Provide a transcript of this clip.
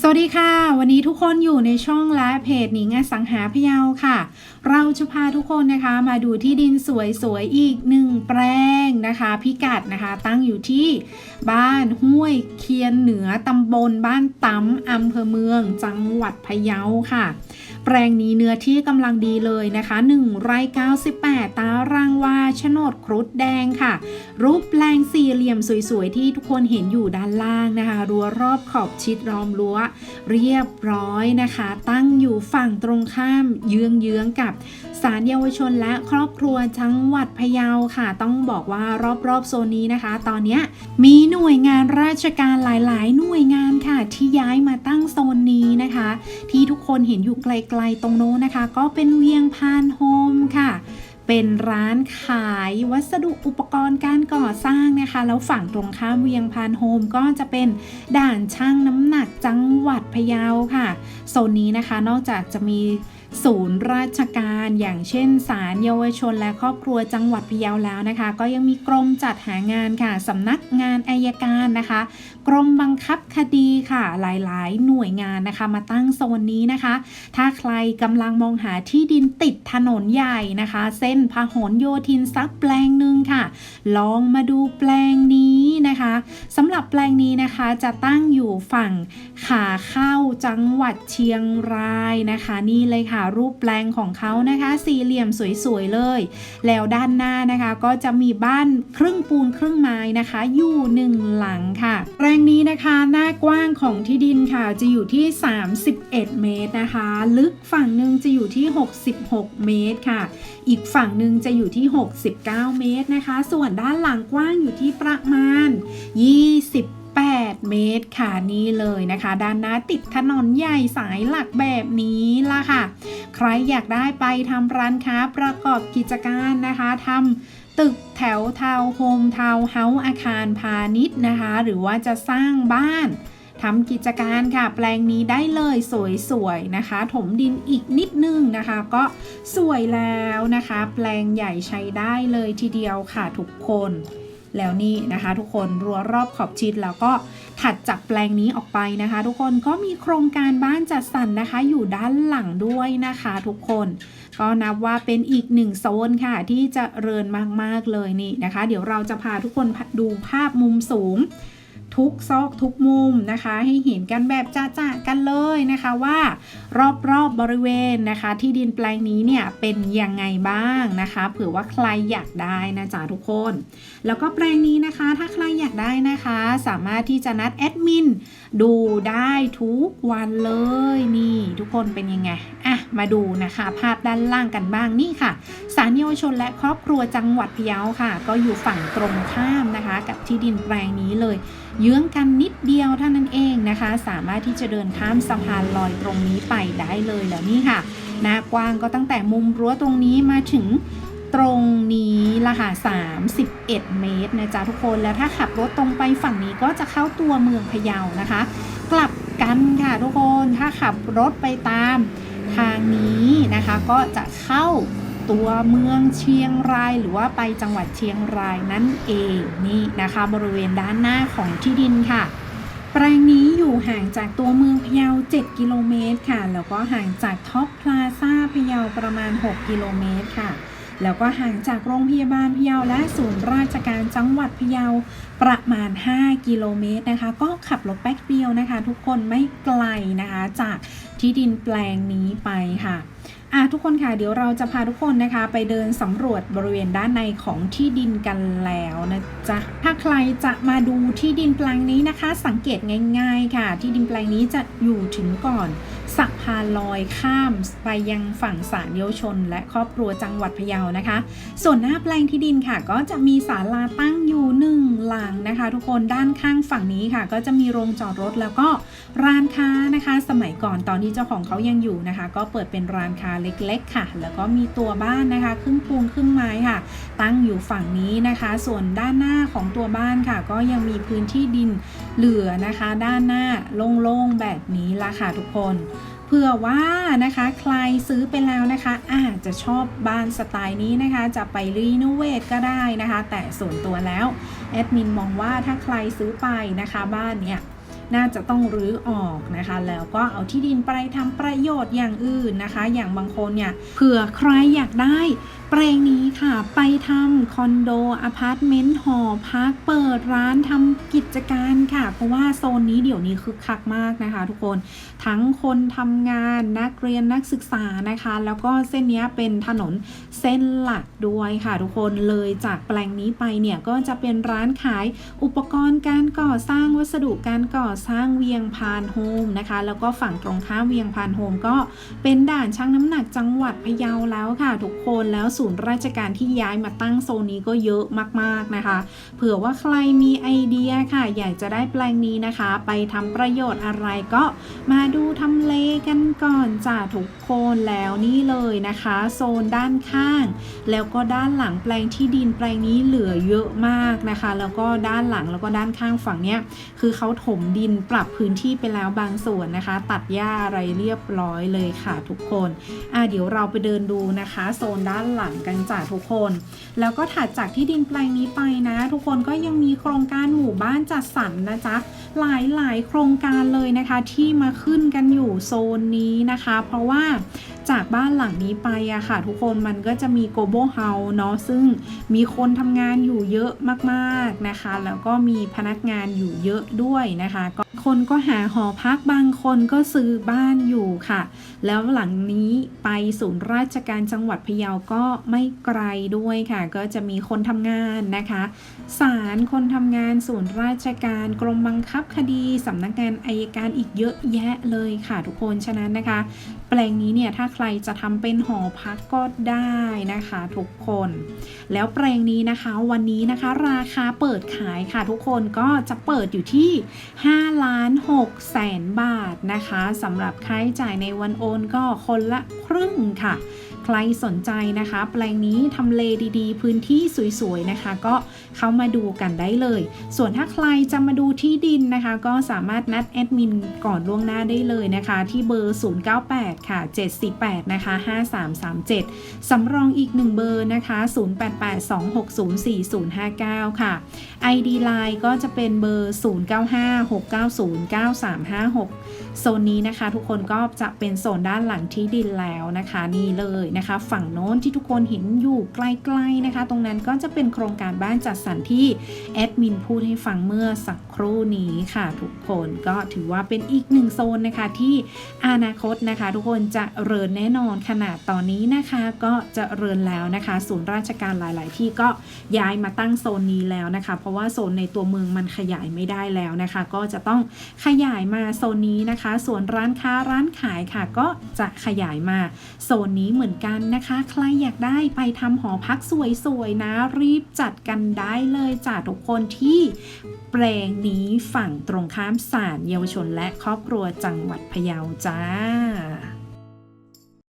สวัสดีค่ะ วันนี้ทุกคนอยู่ในช่องและเพจหนิงอสังหาพะเยาค่ะ เราจะพาทุกคนนะคะมาดูที่ดินสวยๆ อีกหนึ่งแปลงนะคะ พิกัดนะคะตั้งอยู่ที่บ้านห้วยเคียนเหนือตำบลบ้านตำอำเภอเมืองจังหวัดพะเยาค่ะ แปลงนี้เนื้อที่กำลังดีเลยนะคะ1ไร่98 ตารางวาโฉนดครุฑแดงค่ะ รูปแปลงสี่เหลี่ยมสวยๆ ที่ทุกคนเห็นอยู่ด้านล่างนะคะ รั้วรอบขอบชิดล้อมรั้ว เรียบร้อยนะคะ ตั้งอยู่ฝั่งตรงข้ามเยื้องๆกับศาลเยาวชนและครอบครัวจังหวัดพะเยาค่ะ ต้องบอกว่ารอบๆโซนนี้นะคะ ตอนนี้มีหน่วยงานราชการหลายๆ หน่วยงานค่ะ ที่ย้ายมาตั้งโซนนี้นะคะ ที่ทุกคนเห็นอยู่ไกลๆตรงโน้นนะคะ ก็เป็นเวียงพานโฮมค่ะ เป็นร้านขายวัสดุอุปกรณ์การก่อสร้างนะคะ แล้วฝั่งตรงข้ามเวียงพานโฮมก็จะเป็นด่านช่างน้ำหนักจังหวัดพะเยาค่ะ โซนนี้นะคะนอกจากจะมี ศูนย์ราชการอย่างเช่นศาลเยาวชนและครอบครัวจังหวัดพะเยาแล้วนะคะ ก็ยังมีกรมจัดหางานค่ะสำนักงานอายการนะคะ กรมบังคับคดีค่ะหลายๆ หน่วยงานนะคะ มาตั้งโซนนี้นะคะ ถ้าใครกำลังมองหาที่ดินติดถนนใหญ่นะคะ เส้นพหลโยธินสักแปลงหนึ่งค่ะ ลองมาดูแปลงนี้นะคะสำหรับแปลงนี้นะคะจะตั้งอยู่ฝั่งขาเข้าจังหวัดเชียงรายนะคะ นี่เลยค่ะรูปแปลงของเขานะคะ สี่เหลี่ยมสวยๆเลย แล้วด้านหน้านะคะก็จะมีบ้านครึ่งปูนครึ่งไม้นะคะ อยู่หนึ่งหลังค่ะ แปลงนี้นะคะหน้ากว้างของที่ดินค่ะจะอยู่ที่ 31 เมตรนะคะ ลึกฝั่งหนึ่งจะอยู่ที่ 66 เมตรค่ะ อีกฝั่งหนึ่งจะอยู่ที่ 69 เมตรนะคะ ส่วนด้านหลังกว้างอยู่ที่ประมาณ 8 เมตรค่ะนี่เลยนะคะ ด้านหน้าติดถนนใหญ่สายหลักแบบนี้ล่ะค่ะ ใครอยากได้ไปทำร้านค้าประกอบกิจการนะคะทำตึกแถวทาวน์โฮมทาวน์เฮาส์อาคารพาณิชย์นะคะ หรือว่าจะสร้างบ้านทำกิจการค่ะ แปลงนี้ได้เลยสวยๆนะคะ ถมดินอีกนิดนึงนะคะ ก็สวยแล้วนะคะ แปลงใหญ่ใช้ได้เลยทีเดียวค่ะทุกคน แล้วนี่นะคะ ทุกคนรั้วรอบขอบชิดแล้วก็ถัดจากแปลงนี้ออกไปนะคะ ทุกคนก็มีโครงการบ้านจัดสรรนะคะ อยู่ด้านหลังด้วยนะคะ ทุกคนก็นับว่าเป็นอีกหนึ่งโซนค่ะ ที่จะเริญมากๆเลยนี่นะคะ เดี๋ยวเราจะพาทุกคนดูภาพมุมสูง ทุกซอกทุกมุมนะคะ ให้เห็นกันแบบจ้าๆกันเลยนะคะว่า รอบๆบบริเวณนะคะ ที่ดินแปลงนี้เนี่ยเป็นยังไงบ้างนะคะเผื่อว่าใครอยากได้นะจ๊ะทุกคน แล้วก็แปลงนี้นะคะ ถ้าใครอยากได้นะคะ สามารถที่จะนัดแอดมินดูได้ทุกวันเลยนี่ ทุกคนเป็นยังไงอะมาดูนะคะ ภาพด้านล่างกันบ้างนี่ค่ะศาลเยาวชนและครอบครัวจังหวัดพะเยาค่ะ ก็อยู่ฝั่งตรงข้ามนะคะ กับที่ดินแปลงนี้เลยเยื้องกันนิดเดียวเท่านั้นเองนะคะ สามารถที่จะเดินข้ามสะพานลอยตรงนี้ไปได้เลยแล้วนี่ค่ะหน้ากว้างก็ตั้งแต่มุมรั้วตรงนี้มาถึงตรงนี้ละค่ะ31 เมตรนะจ๊ะทุกคน แล้วถ้าขับรถตรงไปฝั่งนี้ก็จะเข้าตัวเมืองพะเยานะคะ กลับกันค่ะทุกคน ถ้าขับรถไปตามทางนี้นะคะ ก็จะเข้า ตัวเมืองเชียงราย หรือว่าไปจังหวัดเชียงรายนั่นเองนี่นะคะ บริเวณด้านหน้าของที่ดินค่ะ แปลงนี้อยู่ห่างจากตัวเมืองพะเยา 7 กิโลเมตรค่ะ แล้วก็ห่างจากท็อปพลาซ่าพะเยาประมาณ 6 กิโลเมตรค่ะแล้วก็ห่างจากโรงพยาบาลพะเยาและศูนย์ราชการจังหวัดพะเยาประมาณ 5 กิโลเมตรนะคะ ก็ขับรถแป๊บเดียวนะคะ ทุกคนไม่ไกลนะคะ จากที่ดินแปลงนี้ไปค่ะ อะทุกคนค่ะเดี๋ยวเราจะพาทุกคนนะคะไปเดินสำรวจบริเวณด้านในของที่ดินกันแล้วนะจ๊ะถ้าใครจะมาดูที่ดินแปลงนี้นะคะ สังเกตง่าย ๆ ค่ะ ที่ดินแปลงนี้จะอยู่ถึงก่อนสะพานลอยข้ามไปยังฝั่งศาลเยาวชน และครอบครัวจังหวัดพะเยานะคะ ส่วนหน้าแปลงที่ดินค่ะ ก็จะมีศาลาตั้งอยู่หนึ่งหลัง นะคะทุกคนด้านข้างฝั่งนี้ค่ะ ก็จะมีโรงจอดรถแล้วก็ร้านค้านะคะ สมัยก่อนตอนที่เจ้าของเขายังอยู่นะคะ ก็เปิดเป็นร้านค้าเล็กๆค่ะ แล้วก็มีตัวบ้านนะคะ ครึ่งปูนครึ่งไม้ค่ะ ตั้งอยู่ฝั่งนี้นะคะ ส่วนด้านหน้าของตัวบ้านค่ะ ก็ยังมีพื้นที่ดินเหลือนะคะ ด้านหน้าโล่งๆแบบนี้ละค่ะทุกคน ผื่อว่านะคะใครซื้อไปแล้วนะคะอาจจะชอบบ้านสไตล์นี้นะคะ จะไปรีโนเวทก็ได้นะคะ แต่ส่วนตัวแล้วแอดมินมองว่าถ้าใครซื้อไปนะคะบ้านเนี่ยน่าจะต้องรื้อออกนะคะ แล้วก็เอาที่ดินไปทำประโยชน์อย่างอื่นนะคะ อย่างบางคนเนี่ยเผื่อใครอยากได้ แปลงนี้ค่ะไปทำคอนโดอพาร์ตเมนต์หอพักเปิดร้านทำกิจการค่ะ เพราะว่าโซนนี้เดี๋ยวนี้คึกคักมากนะคะ ทุกคนทั้งคนทำงานนักเรียนนักศึกษานะคะ แล้วก็เส้นนี้เป็นถนนเส้นหลักด้วยค่ะ ทุกคนเลยจากแปลงนี้ไปเนี่ยก็จะเป็นร้านขายอุปกรณ์การก่อสร้างวัสดุการก่อสร้างเวียงพานโฮมนะคะ แล้วก็ฝั่งตรงข้ามเวียงพานโฮมก็เป็นด่านชั่งน้ำหนักจังหวัดพะเยาแล้วค่ะ ทุกคนแล้วศูนย์ราชการที่ย้ายมาตั้งโซนนี้ก็เยอะมากๆนะคะ เผื่อว่าใครมีไอเดียค่ะ อยากจะได้แปลงนี้นะคะ ไปทำประโยชน์อะไรก็มาดูทำเลกันก่อนจ้าทุกคนแล้วนี่เลยนะคะ โซนด้านข้าง แล้วก็ด้านหลังแปลงที่ดินแปลงนี้เหลือเยอะมากนะคะ แล้วก็ด้านหลังแล้วก็ด้านข้างฝั่งเนี้ยคือเขาถมดินปรับพื้นที่ไปแล้วบางส่วนนะคะ ตัดหญ้าอะไรเรียบร้อยเลยค่ะทุกคนอะเดี๋ยวเราไปเดินดูนะคะ โซนด้านหลังกันจ้าทุกคน แล้วก็ถัดจากที่ดินแปลงนี้ไปนะ ทุกคนก็ยังมีโครงการหมู่บ้านจัดสรรนะจ๊ะหลายหลายๆโครงการเลยนะคะที่มาขึ้นกันอยู่โซนนี้นะคะ เพราะว่าจากบ้านหลังนี้ไปอะค่ะ ทุกคนมันก็จะมีโกโบเฮาเนาะซึ่งมีคนทำงานอยู่เยอะมากๆนะคะ แล้วก็มีพนักงานอยู่เยอะด้วยนะคะก็ คนก็หาหอพักบางคนก็ซื้อบ้านอยู่ค่ะ แล้วหลังนี้ไปศูนย์ราชการจังหวัดพะเยาก็ไม่ไกลด้วยค่ะ ก็จะมีคนทำงานนะคะศาลคนทำงานศูนย์ราชการกรมบังคับคดีสำนักงานอายการอีกเยอะแยะเลยค่ะทุกคนฉะนั้นนะคะ แปลงนี้เนี่ยถ้าใครจะทำเป็นหอพักก็ได้นะคะทุกคน แล้วแปลงนี้นะคะวันนี้นะคะ ราคาเปิดขายค่ะทุกคนก็จะเปิดอยู่ที่5ล้าน6แสนบาทนะคะสำหรับค่าใช้จ่ายในวันโอนก็คนละครึ่งค่ะใครสนใจนะคะ แปลงนี้ทำเลดีๆ พื้นที่สวยๆนะคะ ก็เข้ามาดูกันได้เลย ส่วนถ้าใครจะมาดูที่ดินนะคะ ก็สามารถนัดแอดมินก่อนล่วงหน้าได้เลยนะคะ ที่เบอร์ 098 ค่ะ 748 นะคะ 5337 สำรองอีก1เบอร์นะคะ 0882604059 ค่ะ ID Line ก็จะเป็นเบอร์ 0956909356 โซนนี้นะคะ ทุกคนก็จะเป็นโซนด้านหลังที่ดินแล้วนะคะ นี่เลยนะคะ ฝั่งโน้นที่ทุกคนเห็นอยู่ใกล้ๆนะคะ ตรงนั้นก็จะเป็นโครงการบ้านจัดสรรที่แอดมินพูดให้ฟังเมื่อสักครู่นี้ค่ะ ทุกคนก็ถือว่าเป็นอีกหนึ่งโซนนะคะที่อนาคตนะคะ ทุกคนจะเริญแน่นอนขนาดตอนนี้นะคะ ก็จะเริญแล้วนะคะศูนย์ราชการหลาย ๆ ที่ก็ย้ายมาตั้งโซนนี้แล้วนะคะ เพราะว่าโซนในตัวเมืองมันขยายไม่ได้แล้วนะคะ ก็จะต้องขยายมาโซนนี้นะคะ ส่วนร้านค้าร้านขายค่ะ ก็จะขยายมาโซนนี้เหมือนกันนะคะ ใครอยากได้ไปทำหอพักสวยๆนะ รีบจัดกันได้เลยจ้าทุกคนที่แปลงนี้ฝั่งตรงข้ามศาลเยาวชนและครอบครัวจังหวัดพะเยาจ้า